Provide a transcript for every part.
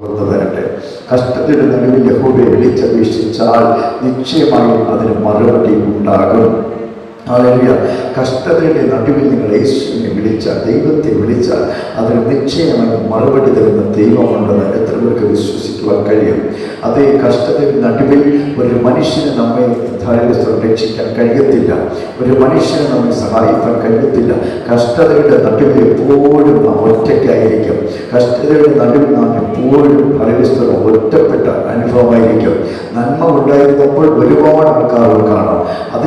വരട്ടെ. കഷ്ടത്തിന്റെ നടുവിൽ യഹോവയെ വിളിച്ചപേക്ഷിച്ചാൽ നിശ്ചയമായും അതിന് മറുപടി ഉണ്ടാകും. കഷ്ടതയുടെ നടുവിൽ നിങ്ങൾ യേശുവിനെ വിളിച്ചാൽ ദൈവത്തെ വിളിച്ചാൽ അതിന് നിശ്ചയമായി മറുപടി തരുന്ന ദൈവമുണ്ടെന്ന് എത്ര പേർക്ക് വിശ്വസിക്കുവാൻ കഴിയും? അതേ കഷ്ടതയുടെ നടുവിൽ ഒരു മനുഷ്യനെ നമ്മെ ധാരാളം രക്ഷിക്കാൻ കഴിയത്തില്ല. ഒരു മനുഷ്യനെ നമ്മെ സഹായിക്കാൻ കഴിയത്തില്ല. കഷ്ടതയുടെ നടുവിൽ എപ്പോഴും നാം ഒറ്റയ്ക്കായിരിക്കും. കഷ്ടതയുടെ നടുവിൽ നാം എപ്പോഴും ഫലവിസ്തരം ഒറ്റപ്പെട്ട അനുഭവമായിരിക്കും. നന്മ ഉണ്ടായിരുന്നപ്പോൾ ഒരുപാട് ആൾക്കാർ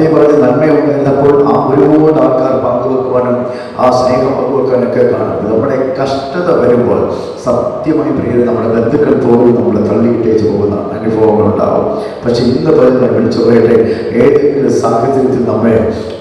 കാണാം പറഞ്ഞ് നന്മയുണ്ടായിരുന്നപ്പോൾ ഒരുപാട് ആൾക്കാർ പങ്കുവെക്കുവാനും ആ സ്നേഹം പങ്കുവെക്കാനൊക്കെ കാണുന്നത് നമ്മുടെ കഷ്ടത വരുമ്പോൾ സത്യമായി പ്രിയരെ നമ്മുടെ ബന്ധുക്കൾ പോലും നമ്മൾ തള്ളിയിട്ടേച്ച് പോകുന്ന അനുഭവങ്ങൾ ഉണ്ടാവും പക്ഷെ ഇന്ന് പറയുന്ന വിളിച്ചു പോയിട്ട് ഏതെങ്കിലും സാഹചര്യത്തിൽ നമ്മെ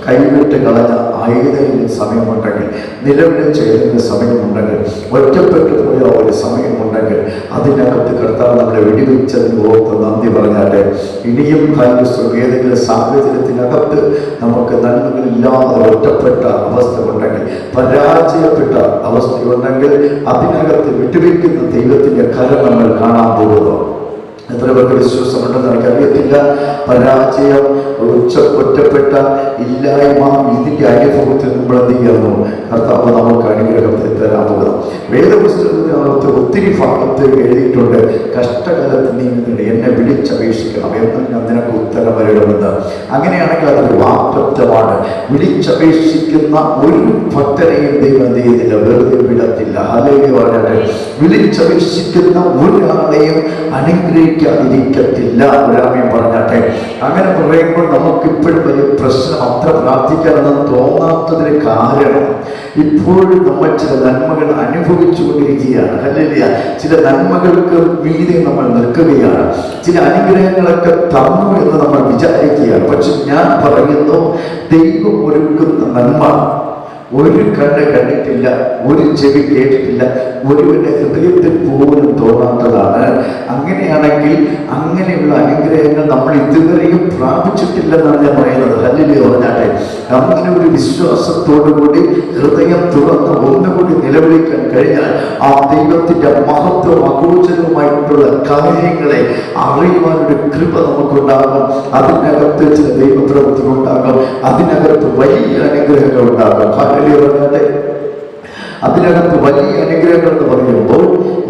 കൈവിട്ട് കളഞ്ഞ ഏതെങ്കിലും സമയമുണ്ടെങ്കിൽ നിലവിളിച്ച് ഏതെങ്കിലും സമയമുണ്ടെങ്കിൽ ഒറ്റപ്പെട്ടു പോയ ഒരു സമയമുണ്ടെങ്കിൽ അതിനകത്ത് കർത്താവ് നമ്മളെ വെടിവെച്ചതിന് ഓർത്ത് നന്ദി പറഞ്ഞാട്ടെ ഇനിയും കാര്യം ഏതെങ്കിലും സാഹചര്യത്തിനകത്ത് നമുക്ക് നന്മകളില്ലാതെ ഒറ്റപ്പെട്ട അവസ്ഥ ഉണ്ടെങ്കിൽ പരാജയപ്പെട്ട അവസ്ഥയുണ്ടെങ്കിൽ അതിനകത്ത് വിട്ടുവെക്കുന്ന ദൈവത്തിന്റെ കല നമ്മൾ കാണാൻ പോകുന്നു. എത്ര പേർക്ക് വിശ്വാസമുണ്ടെന്ന് എനിക്കറിയത്തില്ല. പരാജയം ഒറ്റപ്പെട്ട ഇല്ലായ്മ ഇതിന്റെ അനുഭവത്തിൽ നമ്മൾ എന്ത് ചെയ്യുന്നു? കർത്താവ് നമുക്ക് അനുഗ്രഹത്തിൽ തരാൻ പോകുന്നു. വേദപുസ്തകത്തിനകത്ത് ഒത്തിരി ഭാഗത്ത് എഴുതിയിട്ടുണ്ട്. കഷ്ടകാലത്ത് നീങ്ങുന്നുണ്ട് എന്നെ വിളിച്ചപേക്ഷിക്കണം എന്ന് ഞാൻ നിനക്ക് ഉത്തരം വരണമെന്ന് അങ്ങനെയാണെങ്കിൽ അതൊരു വാക്തത്വമാണ്. വിളിച്ചപേക്ഷിക്കുന്ന ഒരു ഭക്തനെയും ദൈവം എന്ത് ചെയ്തില്ല വെറുതെ വിടത്തില്ല. പറഞ്ഞാൽ വിളിച്ചപേക്ഷിക്കുന്ന ഒരാളെയും അനുഗ്രഹിക്കാതിരിക്കത്തില്ല. ഒരാമയും പറഞ്ഞാട്ടെ. അങ്ങനെ പറയുമ്പോൾ നമുക്ക് ഇപ്പോഴും വലിയ പ്രശ്നം അത്ര പ്രാർത്ഥിക്കാനൊന്നും തോന്നാത്തതിന് കാരണം ഇപ്പോഴും നമ്മൾ ചില നന്മകൾ അനുഭവിച്ചു കൊണ്ടിരിക്കുകയാണ് അല്ലല്ല ചില നന്മകൾക്ക് വീതി നമ്മൾ നിൽക്കുകയാണ്. ചില അനുഗ്രഹങ്ങളൊക്കെ തന്നു എന്ന് നമ്മൾ വിചാരിക്കുകയാണ്. പക്ഷെ ഞാൻ പറയുന്നു ദൈവം ഒരുക്കുന്ന നന്മ ഒരു കണ്ണ് കണ്ടിട്ടില്ല ഒരു ചെവി കേട്ടിട്ടില്ല ഒരുവന്റെ ഹൃദയത്തിൽ പോലും തോന്നാത്തതാണ്. അങ്ങനെയാണെങ്കിൽ അങ്ങനെയുള്ള അനുഗ്രഹങ്ങൾ നമ്മൾ ഇതുവരെയും പ്രാപിച്ചിട്ടില്ലെന്നാണ് ഞാൻ പറയുന്നത്. അല്ലെങ്കിൽ പറഞ്ഞാട്ടെ. അങ്ങനെ ഒരു വിശ്വാസത്തോടു കൂടി ഹൃദയം തുറന്ന് ഒന്നുകൂടി നിലവിളിക്കാൻ കഴിഞ്ഞാൽ ആ ദൈവത്തിന്റെ മഹത്വം അഗോചരവുമായിട്ടുള്ള കാര്യങ്ങളെ അറിയുവാനൊരു കൃപ നമുക്കുണ്ടാകും. അതിനകത്ത് ചില ദൈവപ്രവൃത്തി ഉണ്ടാകും. അതിനകത്ത് വലിയ അനുഗ്രഹങ്ങൾ ഉണ്ടാകും. ഹാലലിയ പറഞ്ഞാട്ടെ അതിനകത്ത് വലിയ അനുഗ്രഹങ്ങൾ എന്ന് പറയുമ്പോൾ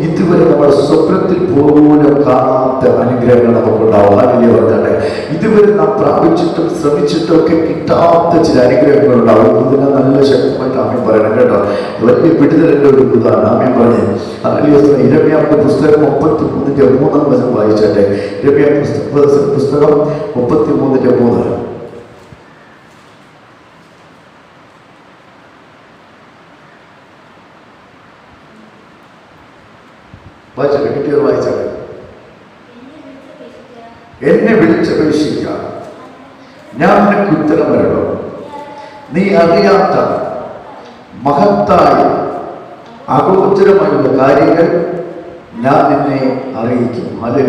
ഇതുവരെ നമ്മൾ സ്വപ്നത്തിൽ പോലും കാണാത്ത അനുഗ്രഹങ്ങൾ നമുക്കുണ്ടാവും. ഹാലലിയ പറഞ്ഞാട്ടെ ഇതുവരെ നാം പ്രാപിച്ചിട്ടും ശ്രമിച്ചിട്ടും ഒക്കെ കിട്ടാത്ത ചില അനുഗ്രഹങ്ങൾ ഉണ്ടാവും. ഇതിനെ നല്ല ശക്തമായിട്ട് ആമയം പറയണം കേട്ടോ. വലിയ വിടുതലിന്റെ ഒരു ഇതാണ് ആമയം പറഞ്ഞു ഹാലലിയ ഇരമ്യാന്റെ പുസ്തകം മുപ്പത്തി മൂന്നിന്റെ മൂന്നാം വശം വായിച്ചട്ടെ. ഇരമ്യ പുസ്തകം മുപ്പത്തി മൂന്നിന്റെ മൂന്ന്. വായിച്ചട്ടെ കിട്ടിയത് വായിച്ചത് എന്നെ വിളിച്ചപേക്ഷിക്കുക ഞാൻ നിനക്ക് ഉത്തരം വരണം നീ അറിയാത്ത മഹത്തായ അഗോചരമായുള്ള കാര്യങ്ങൾ ഞാൻ നിന്നെ അറിയിക്കും. അല്ലെ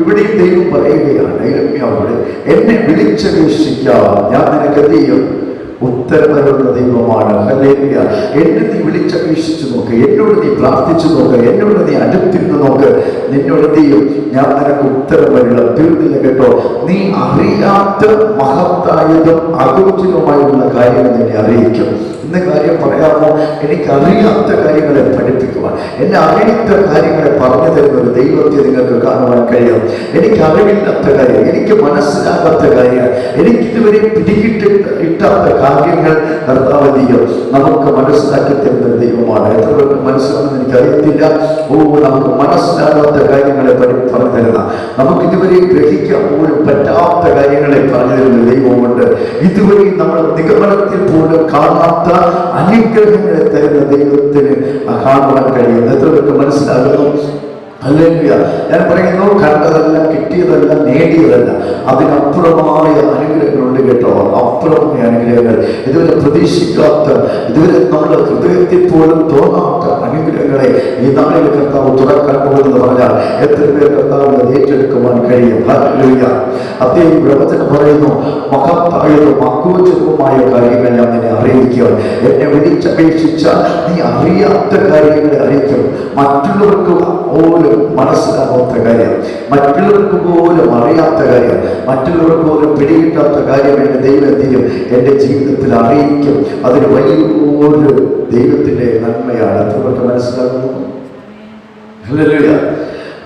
ഇവിടെ ദൈവം പറയുകയാണ് ഐരമ്യാവോട് എന്നെ വിളിച്ചപേക്ഷിക്കാം ഞാൻ നിനക്ക് എന്ത് ചെയ്യും? ഉത്തരവരുള്ള ദൈവമാണ്. ഹല്ലേലൂയ. എന്നെ നീ വിളിച്ചപേക്ഷിച്ചു നോക്ക് എന്നോട് നീ പ്രാർത്ഥിച്ചു നോക്ക് എന്നോട് നീ അടുത്തിരുന്ന് നോക്ക്. നിന്നോട് എന്ത് ചെയ്യും? ഞാൻ നിനക്ക് ഉത്തരം വരില്ല തീർന്നില്ല കേട്ടോ. നീ അറിയാത്ത മഹത്തായതും അഗോചരവുമായുള്ള കാര്യങ്ങൾ നിന്നെ അറിയിക്കും. ഇന്ന കാര്യം പറയാമോ? എനിക്കറിയാത്ത കാര്യങ്ങളെ പഠിപ്പിക്കുവാൻ. എന്നെ അറിയാത്ത കാര്യങ്ങളെ പറഞ്ഞു തരുന്ന ഒരു ദൈവത്തെ നിങ്ങൾക്ക് കാണുവാൻ കഴിയും. എനിക്ക് അറിവില്ലാത്ത കാര്യം എനിക്ക് മനസ്സിലാകാത്ത കാര്യം എനിക്കിതുവരെ പിടികിട്ട് കിട്ടാത്ത കാര്യങ്ങൾ കർത്താവധികം നമുക്ക് മനസ്സിലാക്കി തരുന്ന ദൈവമാണ്. എത്ര പേർക്ക് മനസ്സിലാണെന്ന് എനിക്കറിയത്തില്ല. ഓ നമുക്ക് മനസ്സിലാകാത്ത കാര്യങ്ങളെ പറഞ്ഞു തരുന്ന നമുക്ക് ഇതുവരെ ഗ്രഹിക്കാൻ പോലും പറ്റാത്ത കാര്യങ്ങളെ പറഞ്ഞു തരുന്ന ദൈവമുണ്ട്. ഇതുവരെ നമ്മൾ നിഗമനത്തിൽ പോലും കാണാത്ത അനുഗ്രഹങ്ങളെ തരുന്ന ദൈവത്തിന് കാണുവാൻ കഴിയും എത്ര പേർക്ക് മനസ്സിലാകുന്നു? അല്ലേലൂയ ഞാൻ പറയുന്നു കണ്ടതല്ല കിട്ടിയതല്ല നേടിയതല്ല. അതിനപ്പുറമായ അനുഗ്രഹങ്ങളുണ്ട് കേട്ടോ. അപ്പുറമായ അനുഗ്രഹങ്ങൾ. ഇതുവരെ പ്രതീക്ഷിക്കാത്ത ഇതുവരെ നമ്മുടെ ഹൃദയത്തിൽ പോലും തോന്നാത്ത അനുഗ്രഹങ്ങളെ ഈ നാളിൽ കർത്താവ് തുറക്കാൻ പോകുന്നത് പറഞ്ഞാൽ എത്ര പേർ കർത്താവിനെ ഏറ്റെടുക്കുവാൻ കഴിയും? അദ്ദേഹം പ്രവചനം പറയുന്നു മഹത്തായതും അഗോചരവുമായ കാര്യങ്ങൾ ഞാൻ നിന്നെ അറിയിക്കുക എന്നെ വിളിച്ചപേക്ഷിച്ച നീ അറിയാത്ത കാര്യങ്ങളെ അറിയിക്കും. മറ്റുള്ളവർക്ക് പോലും മനസ്സിലാവാത്ത കാര്യം. മറ്റുള്ളവർക്ക് പോലും അറിയാത്ത കാര്യം. മറ്റുള്ളവർക്ക് പോലും പിടികിട്ടാത്ത കാര്യം എന്റെ ദൈവം എന്റെ ജീവിതത്തിൽ അറിയിക്കും. അതൊരു വലിയൊരു ദൈവത്തിന്റെ നന്മയാണ്. എത്രവർക്ക് മനസ്സിലാകുന്നു ഹല്ലേലൂയ.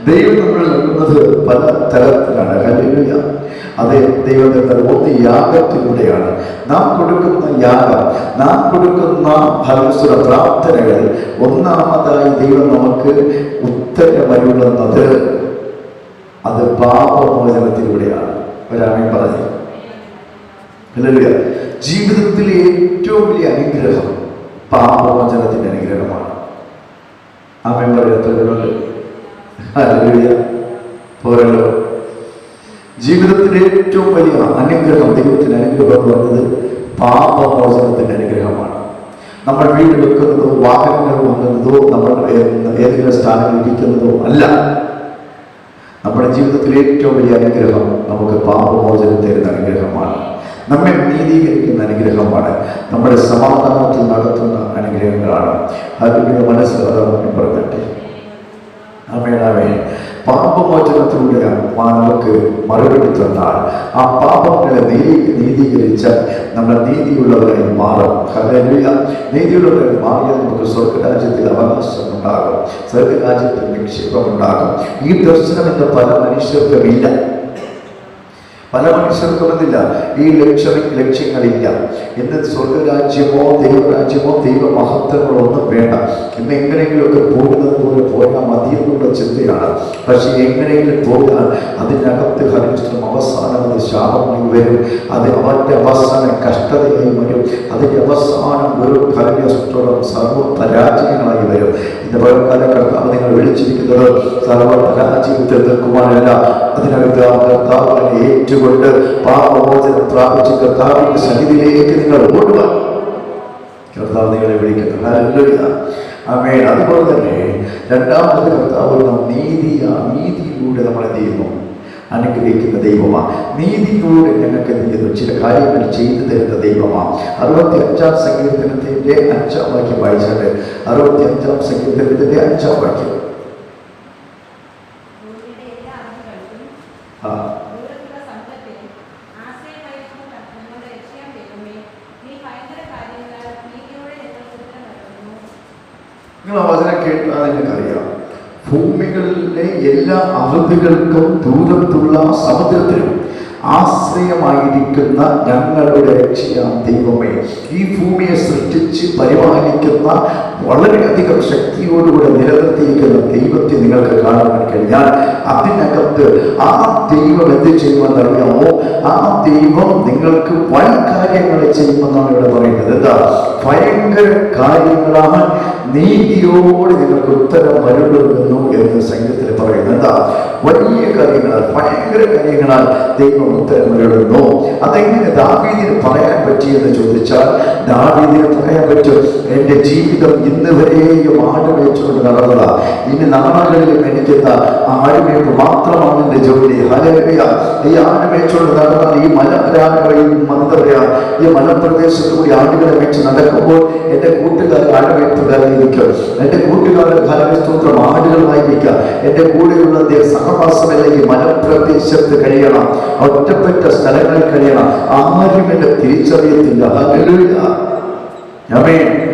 ദൈവം നമ്മൾ നൽകുന്നത് പല തരത്തിലാണ്. ഹല്ലേലൂയ. അതേ ദൈവം തരുന്നത് ഒന്ന് യാഗത്തിലൂടെയാണ്. നാം കൊടുക്കുന്ന യാഗം നാം കൊടുക്കുന്ന ഫലസ്വര പ്രാർത്ഥനകൾ ഒന്നാമതായി ദൈവം നമുക്ക് ഉത്തരമരുളുന്നത് അത് പാപമോചനത്തിലൂടെയാണ്. ഒരാമേ പറഞ്ഞു. ഹല്ലേലൂയ. ജീവിതത്തിലെ ഏറ്റവും വലിയ അനുഗ്രഹം പാപമോചനത്തിന്റെ അനുഗ്രഹമാണ്. പറയത്തുണ്ട് ഹല്ലേലൂയ പോരല്ലോ ജീവിതത്തിലെ ഏറ്റവും വലിയ അനുഗ്രഹം ദൈവത്തിന്റെ അനുഗ്രഹം എന്ന് പറയുന്നത് പാപമോചനത്തിന്റെ അനുഗ്രഹമാണ്. നമ്മൾ വീട് വെക്കുന്നതോ വാഹനങ്ങൾ വാങ്ങുന്നതോ നമ്മൾ ഏതെങ്കിലും സ്ഥാനങ്ങളിൽ ഇരിക്കുന്നതോ അല്ല. നമ്മുടെ ജീവിതത്തിലെ ഏറ്റവും വലിയ അനുഗ്രഹം നമുക്ക് പാപമോചനം തരുന്ന അനുഗ്രഹമാണ്. നമ്മെ നീതീകരിക്കുന്ന അനുഗ്രഹമാണ്. നമ്മുടെ സമാധാനത്തിൽ നടത്തുന്ന അനുഗ്രഹങ്ങളാണ്. അതിന്റെ മനസ്സിലാകാൻ പറഞ്ഞിട്ട് അമേനാമേ പാപമോചനത്തിലൂടെയാണ് നമുക്ക് മറുപടി തന്നാൽ ആ പാപങ്ങളെ നീതി നീതീകരിച്ച നമ്മൾ നീതിയുള്ളവരായി മാറും ഹല്ലേലൂയ നീതിയുള്ളവരായി മാറിയാൽ നമുക്ക് സ്വർഗരാജ്യത്തിൽ അവകാശം ഉണ്ടാകും സ്വർഗരാജ്യത്തിൽ നിക്ഷേപം ഉണ്ടാകും ഈ ദർശനം ഇന്ന് പല മനുഷ്യർക്കും ഇല്ല പല മനുഷ്യർക്കും എന്നില്ല ഈ ലക്ഷ്യ ലക്ഷ്യങ്ങളില്ല. ഇന്ന് സ്വർഗരാജ്യമോ ദൈവരാജ്യമോ ദൈവമഹത്വങ്ങളോ ഒന്നും വേണ്ട. ഇന്ന് എങ്ങനെയെങ്കിലുമൊക്കെ പോകുന്നത് പോലെ പോയാൽ മതി എന്നുള്ള ചിന്തയാണ്. പക്ഷേ എങ്ങനെയെങ്കിലും പോയാൽ അതിനകത്ത് ഹരിഷ്ടം അവസാനം അത് ശാപമായി വരും. അത് അവന്റെ അവസാനം കഷ്ടതയായി വരും. അതിന്റെ അവസാനം ഒരു ഹരിഷ്ടം സർവ പരാജയങ്ങളായി വരും. ഇന്ന് പഴയ കർത്താവ് നിങ്ങൾ വിളിച്ചിരിക്കുന്നത് സർവ പരാജയത്തിൽ നിൽക്കുവാനല്ല അതിനകത്ത് ആ ഏറ്റുകൊണ്ട് പാപമോചനം പ്രാപിച്ച് കർത്താവിന്റെ സന്നിധിയിലേക്ക് നിങ്ങൾ ഓടുക. കർത്താവ് നിങ്ങളെ വിളിക്കുന്നു അമേൻ അതുപോലെ തന്നെ രണ്ടാമത് കർത്താവ് നീതിയാ നീതിയിലൂടെ നമ്മൾ എന്ത് ചെയ്യുന്നു അനുഗ്രഹിക്കുന്ന ദൈവമാ. നീതിയിലൂടെ ഞങ്ങൾക്ക് എന്ത് ചെയ്യുന്നു ചില കാര്യങ്ങൾ ചെയ്തു തരുന്ന ദൈവമാ. അറുപത്തി അഞ്ചാം സങ്കീർത്തനത്തിന്റെ അഞ്ചാം വാക്യം വായിച്ചാൽ അറുപത്തി അഞ്ചാം സങ്കീർത്തനത്തിന്റെ അഞ്ചാം വാക്യം ഭൂമിയുടെ എല്ലാ അർത്ഥങ്ങൾക്കും ആ ദൂരത്തുള്ള സമ്പത്തിനും ആശ്രയമായിരിക്കുന്ന ഞങ്ങളുടെ രക്ഷയാം ദൈവമേ നീ ഭയങ്കര കാര്യങ്ങളാൽ നീതിയോടെ ഞങ്ങൾക്ക് ഉത്തരം നൽകുന്നു നിങ്ങൾ ആ വചനം കേട്ടാൽ നിങ്ങൾക്കറിയാം ഭൂമികളിലെ എല്ലാ അവധികൾക്കും ദൂരത്തുള്ള സമുദ്രത്തിനും ആശ്രയമായിരിക്കുന്ന ഞങ്ങളുടെ രക്ഷയാം ദൈവമേ ഈ ഭൂമിയെ സൃഷ്ടിച്ച് പരിപാലിക്കുന്ന വളരെയധികം ശക്തിയോടുകൂടെ നിലനിർത്തിയിരിക്കുന്ന ദൈവത്തെ നിങ്ങൾക്ക് കാണുവാൻ കഴിഞ്ഞാൽ അതിനകത്ത് ആ ദൈവം എന്ത് ചെയ്യുമെന്നറിയാമോ? ആ ദൈവം നിങ്ങൾക്ക് വൻ കാര്യങ്ങൾ ചെയ്യുമെന്നാണ് ഇവിടെ പറയുന്നത്. എന്താ? ഭയങ്കര കാര്യങ്ങളാണ്. നീതിയോട് നിങ്ങൾക്ക് ഉത്തരം വരുന്നു എന്ന് സംഘത്തിൽ പറയുന്നത് എന്താ? വലിയ കാര്യങ്ങളാൽ ഭയങ്കര കാര്യങ്ങളാൽ ദൈവം ഉത്തരം വരുന്നു അതെങ്ങനെ ദാവീദിന് പറയാൻ പറ്റിയെന്ന് ചോദിച്ചാൽ ദാവീദിന് പറയാൻ പറ്റും എന്റെ ജീവിതം ഇന്ന് വരെയും ആടുമേച്ചുകൊണ്ട് നടന്നതാ. ഇനി നാളുകളിലും എനിക്കെന്ന എന്താ ആടുമേപ്പ് മാത്രമാണ് എന്റെ ജോലി. ഹലവിയ ഈ ആടുമേച്ചുകൊണ്ട് നടന്ന ഈ മലപ്രാണികളെയും മന്ത്രയ ഈ മലപ്രദേശത്ത് കൂടി ആടുകളെ വെച്ച് നടക്കുമ്പോൾ എന്റെ കൂട്ടുകാർ ആടുമേപ്പുകാരായിരിക്കും എന്റെ കൂട്ടുകാരുടെ ഫലവിസ്തോത്രം ആടുകളായിരിക്കാം എന്റെ കൂടെയുള്ള സഹവാസമല്ല ഈ മലപ്രദേശത്ത് കഴിയണം? ഒറ്റപ്പെട്ട സ്ഥലങ്ങളിൽ കഴിയണം. ആരും എന്നെ തിരിച്ചറിയത്തില്ല. ഹല്ലേലൂയ. ആമേൻ.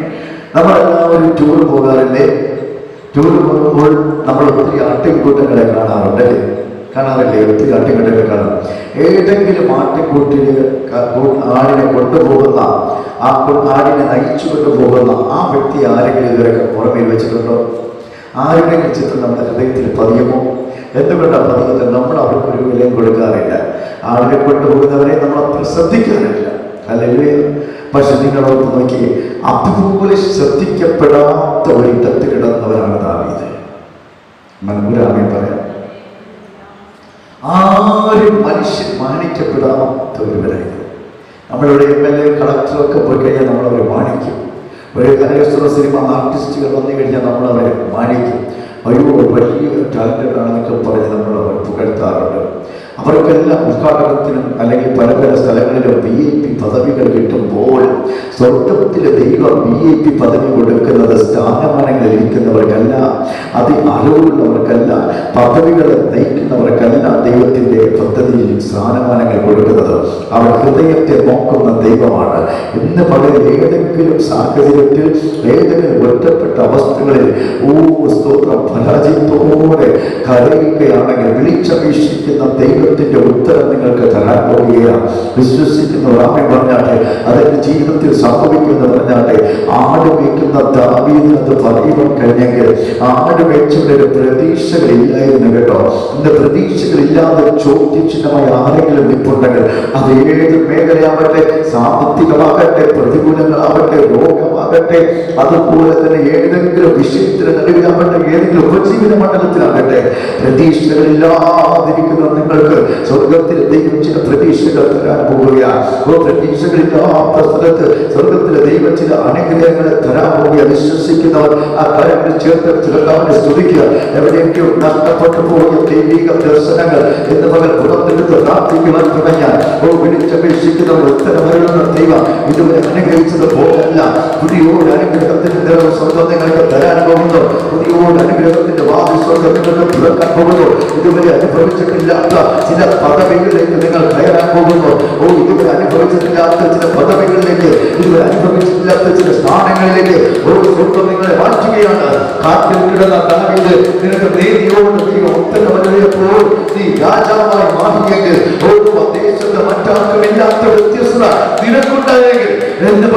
നമ്മളെല്ലാവരും ടൂർ പോകാറില്ലേ? ടൂർ പോകുമ്പോൾ നമ്മൾ ഒത്തിരി ആട്ടിൻകൂട്ടങ്ങളെ കാണാറുണ്ട് കാണാറില്ലേ? ഒത്തിരി ആട്ടിൻകൂട്ടങ്ങളെ കാണാം. ഏതെങ്കിലും ആട്ടിൻകൂട്ടിൽ ആടിനെ കൊണ്ടുപോകുന്ന ആ ആടിനെ നയിച്ചു കൊണ്ടുപോകുന്ന ആ വ്യക്തി ആരെങ്കിലും ഇതുവരെ പുറമേ വെച്ചിട്ടുണ്ടോ? ആരുടെ ചിത്രം നമ്മുടെ ഹൃദയത്തിൽ പതിയുമോ? എന്തുകൊണ്ടാണ് പറഞ്ഞത് നമ്മൾ അവർക്ക് ഒരു വിലയും കൊടുക്കാറില്ല. ആടിനെ കൊണ്ടുപോകുന്നവരെ നമ്മൾ അത്ര ശ്രദ്ധിക്കാറില്ല. അല്ലെങ്കിൽ പക്ഷെ നിങ്ങളോട് നോക്കി അതുപോലെ ശ്രദ്ധിക്കപ്പെടാത്ത ഒരിടത്ത് കിടന്നവരാണ് ദാവീദ്. മനോരാമേ പറയാം. ആരും മനുഷ്യൻ മാനിക്കപ്പെടാത്ത ഒരുവരായിരുന്നു. നമ്മളിവിടെ എം എൽ എ കളക്ടറൊക്കെ പോയി കഴിഞ്ഞാൽ നമ്മളവരെ മാനിക്കും. ഒരു കലോത്സവ സിനിമ ആർട്ടിസ്റ്റുകൾ വന്നു കഴിഞ്ഞാൽ നമ്മളവരെ മാനിക്കും. അയ്യോ വലിയ ടാലന്റ് ആണെന്നൊക്കെ പറഞ്ഞ് നമ്മൾ അവർ പുകഴ്ത്താറുണ്ട്. അവർക്കെല്ലാം ഉദ്ഘാടനത്തിനും അല്ലെങ്കിൽ പല പല സ്ഥലങ്ങളിലും വി ഐ പി പദവികൾ കിട്ടുമ്പോൾ സ്വർഗത്തിലെ ദൈവം വി ഐ പി പദവി കൊടുക്കുന്നത് സ്ഥാനമാനങ്ങളിൽ ഇരിക്കുന്നവർക്കല്ല അതി അറിവുള്ളവർക്കല്ല പദവികളെ നയിക്കുന്നവർക്കല്ല ദൈവത്തിന്റെ പദ്ധതിയിൽ സ്ഥാനമാനങ്ങൾ കൊടുക്കുന്നത്. അവർ ഹൃദയത്തെ നോക്കുന്ന ദൈവമാണ്. ഇന്ന് പകൽ ഏതെങ്കിലും സാഹചര്യത്തിൽ ഏതെങ്കിലും ഒറ്റപ്പെട്ട അവസ്ഥകളിൽ ഓ സ്തോത്രം പരാജയത്തോടെ കരയുകയാണെങ്കിൽ വിളിച്ചപേക്ഷിക്കുന്ന ദൈവത്തിന്റെ ഉത്തരം നിങ്ങൾക്ക് തരാൻ പോവുകയാണ് വിശ്വസിക്കുന്ന റാമി പറഞ്ഞാട്ടെ അതെന്റെ ജീവിതത്തിൽ സംഭവിക്കുമെന്ന് പറഞ്ഞാട്ടെ ആട് വയ്ക്കുന്ന ദാവീദിന് പറയുവാൻ കഴിഞ്ഞെങ്കിൽ ആട് വെച്ചവരുടെ പ്രതീക്ഷകളില്ലായിരുന്നു കേട്ടോ. ഇന്ന് പ്രതീക്ഷകളില്ലാതെ ചോദ്യചിഹ്നമായി ആരെങ്കിലും നിൽപ്പുണ്ടെങ്കിൽ അത് ഏത് മേഖലയാവട്ടെ സാമ്പത്തികമാകട്ടെ പ്രതികൂലങ്ങളാവട്ടെ രോഗമാകട്ടെ അതുപോലെ തന്നെ ഏതെങ്കിലും വിഷയത്തിന് നടുവിലാവട്ടെ ഏതെങ്കിലും ഉപജീവന മണ്ഡലത്തിലാകട്ടെ പ്രതീക്ഷകളില്ലാതിരിക്കുന്ന നിങ്ങൾക്ക് സ്വർഗത്തിൽ ദൈവം ചില പ്രതീക്ഷകൾ തരാൻ പോവുകയാണ് ഓ പ്രതീക്ഷകളില്ലാത്ത സ്ഥലത്ത് സ്വർഗത്തിലെ ദൈവം ചില അനുഗ്രഹങ്ങളെ തരാൻ പോവുക വിശ്വസിക്കുന്നവർ ആ കാര്യങ്ങൾ ചേർത്ത് ചിലക്കാവിനെ സ്തുതിക്കുക. എവിടെയൊക്കെയോ നഷ്ടപ്പെട്ടു പോയ ദൈവിക ദർശനങ്ങൾ എന്ന് പകൽ പുറത്തെടുത്ത് പ്രാർത്ഥിക്കുവാൻ തുടങ്ങിയാൽ ഓ വിളിച്ചപേക്ഷിക്കുന്ന ഉത്തരവരുന്ന ദൈവം ഇതുവരെ അനുഗ്രഹിച്ചത് പോലല്ല. പുതിയോട് അനുഗ്രഹത്തിന്റെ നിറവ് സ്വർഗം നിങ്ങൾക്ക് തരാൻ പോകുന്നു. പുതിയോട് അനുഗ്രഹത്തിന്റെ വാദി സ്വർഗം നിങ്ങൾക്ക് തുറക്കാൻ പോകുന്നു. ഇതുവരെ അനുഭവിച്ചിട്ടില്ലാത്ത ചില പദവികളിലേക്ക് നിങ്ങൾ കയറാൻ പോകുന്നു ഓ ഇതുവരെ അനുഭവിച്ചിട്ടില്ലാത്ത ചില പദവികളിലേക്ക് ഇതുവരെ അനുഭവിച്ചിട്ടില്ലാത്ത ചില സ്ഥാനങ്ങളിലേക്ക് ഒരു സ്വർഗം നിങ്ങളെ മാറ്റുകയാണ് കാറ്റിൽ കിടന്ന ദാവീദ് നിനക്ക് നീതിയോട് നീ ഉത്തരവരുമ്പോൾ നീ രാജാവായി മാറിയെങ്കിൽ ഓ ദേശത്ത് മറ്റാർക്കുമില്ലാത്ത വ്യത്യസ്തത നിനക്കുണ്ടായെങ്കിൽ എന്ന്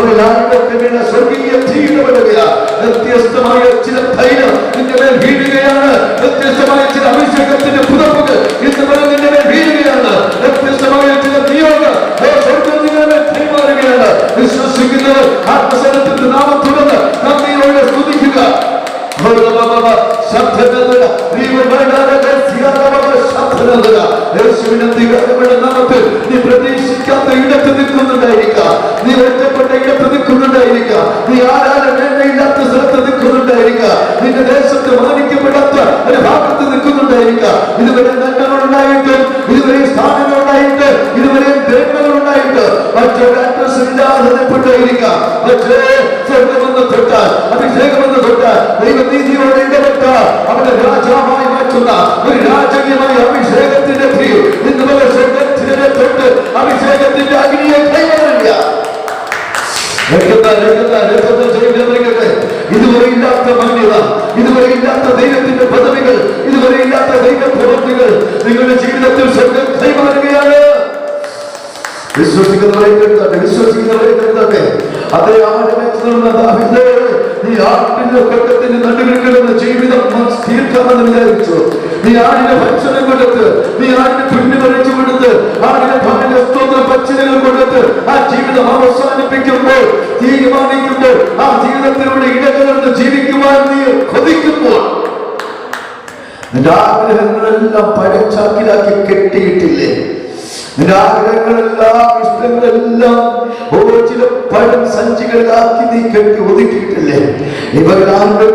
വീണ സ്വർഗീയ ജീവിതമില്ല വ്യത്യസ്തമായ ചില ധൈര്യം നിന്റെ മേൽ വീഴുകയാണ്. വ്യത്യസ്തമായ ചില അഭിഷേകത്തിന്റെ പുതപ്പുകൾ നന്മകളുണ്ടായിട്ട് ഇതുവരെ സ്ഥാനങ്ങളുണ്ടായിട്ട് ഇതുവരെ ഉണ്ടായിട്ട് മറ്റൊരു അഡ്രസ് ഇല്ലാതെ നിൽപ്പുണ്ടായിരിക്കാം പക്ഷേ സ്വർഗമെന്ന് തൊട്ടാൽ അഭിഷേകമെന്ന് തൊട്ടാൽ ദൈവനീതിയോടെ ഇടപെട്ടാൽ അവനെ രാജാവായി മാറ്റുന്ന ഒരു രാജകീയമായ അഭിഷേകത്തിന്റെ തീ ഇന്ന് സ്വർഗത്തിനെ തൊട്ട് അഭിഷേകത്തിന്റെ അഗ്നിയെ കൈമാറില്ല. ഇതുവരെ ഇല്ലാത്ത മാന്യത ഇതുവരെ ഇല്ലാത്ത ദൈവത്തിന്റെ പദവികൾ ഇതുവരെ ഇല്ലാത്ത ദൈവ പ്രവൃത്തികൾ നിങ്ങളുടെ ജീവിതത്തിൽ സ്വർഗം കൈമാറുകയാണ്. വിശ്വസിക്കുന്നവരെ കേൾക്കട്ടെ വിശ്വസിക്കുന്നവരെ കേൾക്കട്ടെ അതേ ആഴമേറ്റുന്ന ദാവീദേ, നീ ആട്ടിന്റെ ഒക്കത്തിന്റെ നടുവിൽ കിടന്ന് ജീവിതം തീർക്കാമെന്ന് വിചാരിച്ചു. നീ ആടിന് ഭക്ഷണം കൊടുത്ത് നീ ആടിനെ പുണ്യം വരച്ചു കൊടുത്ത് ആടിന് ഭാഗ്യ സ്തോത്ര ആ ജീവിതം അവസാനിപ്പിക്കുമ്പോൾ തീരുമാനിക്കുമ്പോൾ ആ ജീവിതത്തിലൂടെ ഇടകലർന്ന് ജീവിക്കുവാൻ നീ കൊതിക്കുമ്പോൾ. നിന്റെ ആഗ്രഹങ്ങളെല്ലാം പരച്ചാക്കിലാക്കി കെട്ടിയിട്ടില്ലേ? നിന്റെ ആഗ്രഹങ്ങളെല്ലാം ഇഷ്ടങ്ങളെല്ലാം ഓരോ ചില പഴം സഞ്ചികളിലാക്കി നീ കെട്ടി ഒതുക്കിയിട്ടില്ലേ? ഇവരാണ്ടോ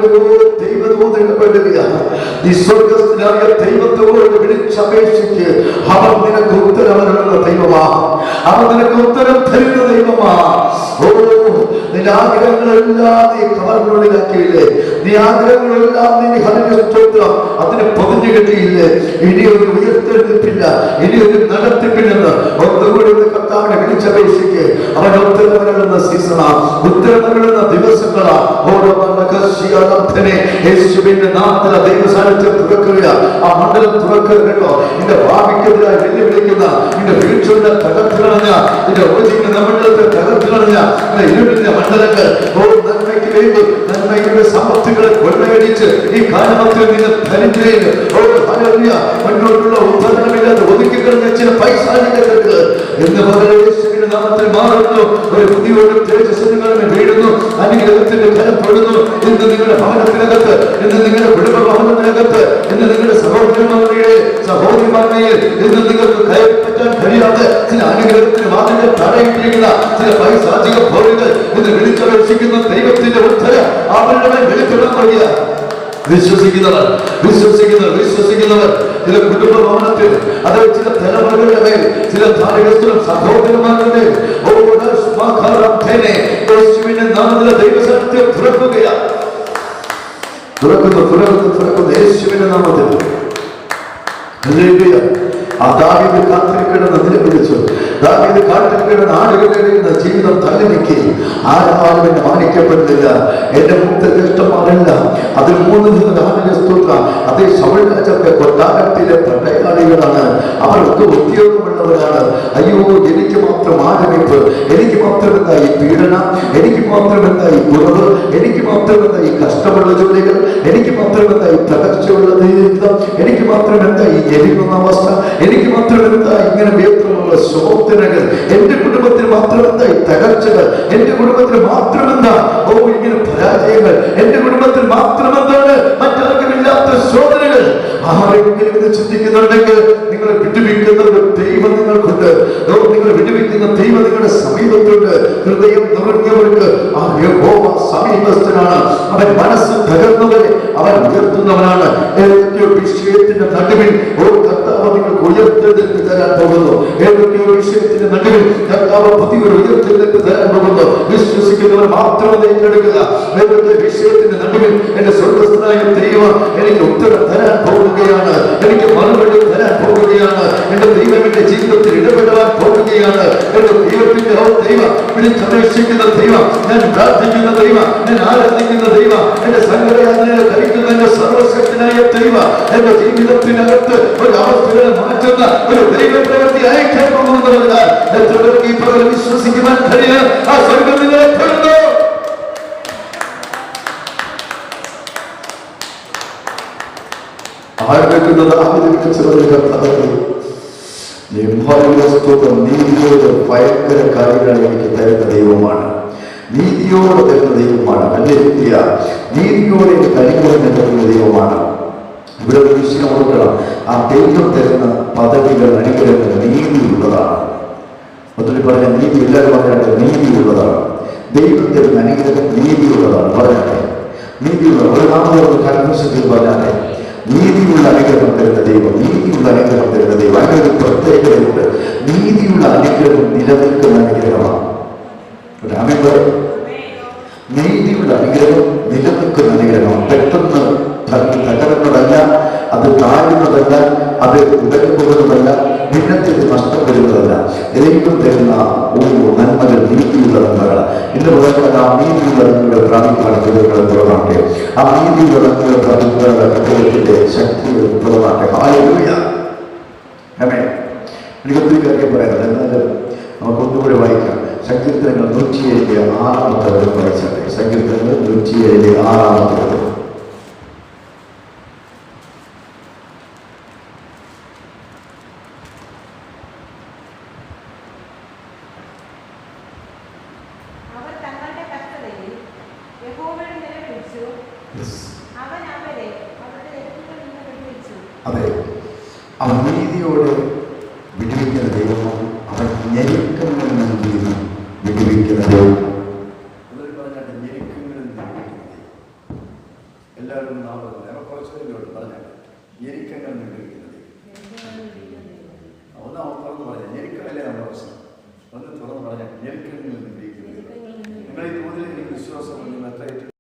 ഇടപെടുകയാണ് നീ സ്വർഗസ്ഥനായ ദൈവത്തോട് വിളിച്ചപേക്ഷിക്ക് അവൻ നിനക്ക് ഉത്തരവരുള്ള ദൈവമാ. അവൻ നിനക്ക് ഉത്തരം തരുന്ന ദൈവമാ. ഓ നിന്റെ ആഗ്രഹങ്ങളെല്ലാം നീ കവർന്നുള്ളിലാക്കിയില്ലേ നീ ആഗ്രഹങ്ങളെല്ലാം നീ സ്തോത്രം. അതിനെ പൊതിഞ്ഞു കെട്ടിയില്ലേ? ഇനി ഒരു ഉയർത്തെഴുന്നിപ്പില്ല ഇനി ഒരു നടത്തിപ്പില്ലെന്ന് ഒന്നുകൂടി ഒരു കർത്താവിനെ വിളിച്ചപേക്ഷിക്ക്. അവൻ ഉത്തരവരുന്ന സീസണാ ഉത്തരവരുന്ന ദിവസങ്ങളാ. ഓരോ നാമത്തിലെ ദൈവസാന്നിധ്യം തുറക്കുക ആ മണ്ഡലം തുറക്കുക കേട്ടോ. നിന്റെ ഭാവിക്കെതിരായി വെല്ലുവിളിക്കുന്ന നിന്റെ വീഴ്ചയുടെ തകർത്ത് കളഞ്ഞ നിന്റെ ഉപജീവന മണ്ഡലത്തെ തകർത്ത് കളഞ്ഞ നിന്റെ ഇരുട്ടിന്റെ മണ്ഡലങ്ങൾ ഓ നന്മയ്ക്ക് വേണ്ടി നന്മയുടെ സമ്പത്തുകളെ കൊള്ളയടിച്ച് ഈ കാലമത്തിൽ നിന്ന് ധനിക്കുകയും മുന്നോട്ടുള്ള ഉപദ്രവമില്ലാതെ ഒതുക്കിക്കളഞ്ഞ ചില പൈസാലിക എന്ന് പറയുന്ന നാമത്തിൽ മാറുന്നു. ഒരു ബുദ്ധിയോടും തേജസ് വീഴുന്നു. അനുഗ്രഹത്തിന്റെ ഫലപ്പെടുന്നു ഇന്ന് നിങ്ങളുടെ ഭവനത്തിനകത്ത് ഇന്ന് നിങ്ങളുടെ കുടുംബ ഭവനത്തിനകത്ത് ഇന്ന് നിങ്ങളുടെ സഹോദരന്മാരുടെ സഹോദരിമാരുടെ ഇന്ന് നിങ്ങൾക്ക് കയറിപ്പറ്റാൻ കഴിയാതെ ചില അനുഗ്രഹത്തിന് വാതിൽ തടയിട്ടിരിക്കുന്ന ചില പൈസാചിക ഭോഗങ്ങൾ ഇന്ന് വിളിച്ചപേക്ഷിക്കുന്ന. ദൈവത്തിന്റെ ഉദ്ധര അവരുടെ വയ്യ വിശ്വസിക്കുന്നവർ വിശ്വസിക്കുന്നവർ വിശ്വസിക്കുന്നവർ. ചില കുടുംബ ഭവനത്തിൽ അത് ചില തലമുറകളുടെ മേൽ ചില ധാരകസ്ഥലം സഹോദരന്മാരുടെ യേശുവിന്റെ നാമത്തിൽ ദൈവസത്യം തുറക്കുകയാണ്. തുറക്കുന്നു തുറക്കുന്നു തുറക്കുന്നു യേശുവിന്റെ നാമത്തിൽ. ആ ദാവീദ് കാട്ടിൽ കിടന്ന് നിലവിളിച്ചു. ദാവീദ് ആടുകളുടെ ഇടയിൽ ജീവിതം തള്ളി നിൽക്കി ആരും എന്നെ മാനിക്കപ്പെടുന്നില്ല. എന്റെ മുക്ത ജ്യേഷ്ഠന്മാരല്ല അതിൽ മൂന്ന് ദാവിന്റെ സ്തോത്ര. അതേ ശവരാജന്റെ കൊട്ടാരത്തിലെ പടയാളികളാണ്. അവർക്ക് ഉദ്യോഗമുള്ളവരാണ്. അയ്യോ എനിക്ക് മാത്രം ആരംഭിപ്പ്. എനിക്ക് മാത്രം എന്താ ഈ പീഡനം? എനിക്ക് മാത്രം എന്താ ഈ കുറവ്? എനിക്ക് മാത്രം എന്താ ഈ കഷ്ടമുള്ള ജോലികൾ? എനിക്ക് മാത്രം എന്താ ഈ തകർച്ചയുള്ള ജീവിതം എനിക്ക് മാത്രം എന്താ ഈ ഞെരുങ്ങുന്ന അവസ്ഥ? എനിക്ക് മാത്രം എന്താ ഇങ്ങനെ വേത്രമുള്ള ശോധനകൾ എന്റെ കുടുംബത്തിന് മാത്രം എന്താ ഈ തകർച്ചകൾ? എന്റെ കുടുംബത്തിന് മാത്രം എന്താ ഓ ഇങ്ങനെ പരാജയങ്ങൾ. എന്റെ കുടുംബത്തിൽ മാത്രം എന്താണ് മറ്റാർക്കും ഇല്ലാത്ത ശോധനകൾ? ആരെങ്കിലും ഇത് ചിന്തിക്കുന്നുണ്ടെങ്കിൽ നിങ്ങളെ വിടുവിക്കുന്ന ഒരു ദൈവം നിങ്ങൾക്കുണ്ട്. നിങ്ങളെ വിടുവിക്കുന്ന ദൈവം നിങ്ങളുടെ സമീപത്തുണ്ട്. ഹൃദയം നിറഞ്ഞവർക്ക് ആ യഹോവ സമീപസ്ഥനാണ്. അവൻ മനസ്സ് തകർന്നവരെ അവൻ ഉയർത്തുന്നവനാണ്. ഏതൊക്കെയോ വിഷയത്തിന്റെ നടുവിൽ ഓ ഉയർത്തെഴുന്നേൽപ്പ് തരാൻ പോകുന്നു. ഏതൊക്കെയോ വിഷയത്തിന്റെ നടുവിൽ കർത്താവ് പുതിയൊരു ഉയർത്തെഴുന്നേൽപ്പ് തരാൻ പോകുന്നു? വിശ്വസിക്കുന്നവർ മാത്രം അത് ഏറ്റെടുക്കുക. ഏതൊക്കെ വിഷയത്തിന്റെ നടുവിൽ എന്റെ സ്വർഗസ്ഥനായ ദൈവം എനിക്ക് ഉത്തരം തരാൻ പോകുകയാണ്? എനിക്ക് മറുപടി തരാൻ പോകുകയാണ്? എന്റെ ദൈവം എന്റെ ജീവിതത്തിൽ ഇടപെടാൻ പോകുകയാണ്? എന്റെ ദൈവത്തിന്റെ ഓ ദൈവം സംരക്ഷിക്കുന്ന ദൈവം ഞാൻ പ്രാർത്ഥിക്കുന്ന ദൈവം ഞാൻ ആരാധിക്കുന്ന ദൈവം എന്റെ സങ്കടയാതനയെ ധരിക്കുന്ന എന്റെ സർവശക്തനായ ദൈവം എന്റെ ജീവിതത്തിനകത്ത് ഒരു അവസ്ഥകളെ മാറ്റുന്ന ഒരു ദൈവ പ്രവൃത്തി അയക്കാൻ പോകുന്നവരാൽ എത്ര പേർക്ക് ഈ പകരം വിശ്വസിക്കുവാൻ കഴിയാൻ ആ സ്വർഗം നിങ്ങളെ തൊഴുന്നു ആരംഭിക്കുന്നത് ആഗ്രഹിച്ചവരുടെ കർത്താവ്. നിർഭയസ്തുതം നീതിയോട് ഭയങ്കര കാര്യങ്ങൾ എനിക്ക് തരുന്ന ദൈവമാണ് നീതിയോട് തരുന്ന ദൈവമാണ് അല്ലേയ നീതിയോടെ എനിക്ക് അനുഗ്രഹം തരുന്ന ദൈവമാണ് ഇവിടെ ഒരു വിഷയം ഓർക്കണം ആ ദൈവം തരുന്ന പദവികൾ അനുഗ്രഹങ്ങൾ നീതിയുള്ളതാണ് ഒത്തിരി പറഞ്ഞ നീതി എല്ലാവരും പറഞ്ഞാൽ നീതിയുള്ളതാണ് ദൈവം തരുന്ന അനുഗ്രഹം നീതിയുള്ളതാണ് പറഞ്ഞാട്ടെ നീതിയുള്ള ഒരു നാമത്തെ കൺഫ്യൂഷൻ പറഞ്ഞാട്ടെ നീതിയുള്ള അനുഗ്രഹം തരുന്ന ദൈവം നീതിയുള്ള അനുഗ്രഹം തരുന്ന ദൈവം അങ്ങനെ ഒരു പ്രത്യേകതയുണ്ട് നീതിയുള്ള അനുഗ്രഹം നിലനിൽക്കുന്ന അനുഗ്രഹമാണ് ഒരു ആമേൻ പറയും നീതിയുള്ള അനുഗ്രഹം നിലനിൽക്കുന്ന അനുഗ്രഹം പെട്ടെന്ന് ത- തകരുന്നതല്ല അത് താഴുന്നതല്ല അത് ഉടനുപോകുന്നതല്ല ഭിന്നത്തിൽ നഷ്ടം വരുന്നതല്ല ദൈവം തരുന്ന ഓരോ നന്മകൾ നീതിയുള്ള നന്മകൾ ഇന്ന് പറയുന്നത് ആ നീതിയുള്ള നന്മകൾ പ്രാപിക്കുവാൻ കുതിരകളെ തുറന്നാട്ടെ ആ നീതിയുള്ള നന്മകൾ പ്രാപിക്കുവാനുള്ള കഥകത്തിന്റെ ശക്തികൾ തുറന്നാട്ടെ ഹാലൂയ ആമേൻ എനിക്ക് ഒത്തിരി കാര്യം പറയാനുണ്ട് എന്നാലും നമുക്കൊന്നുകൂടി വായിക്കാം സങ്കീർത്തനങ്ങൾ നൂറ്റിയേഴിലെ ആറാമത്തെ വരും വായിച്ചാട്ടെ സങ്കീർത്തനങ്ങൾ നൂറ്റിയേഴിലെ ആറാമത്തെ അവൻ നീതിയോടെ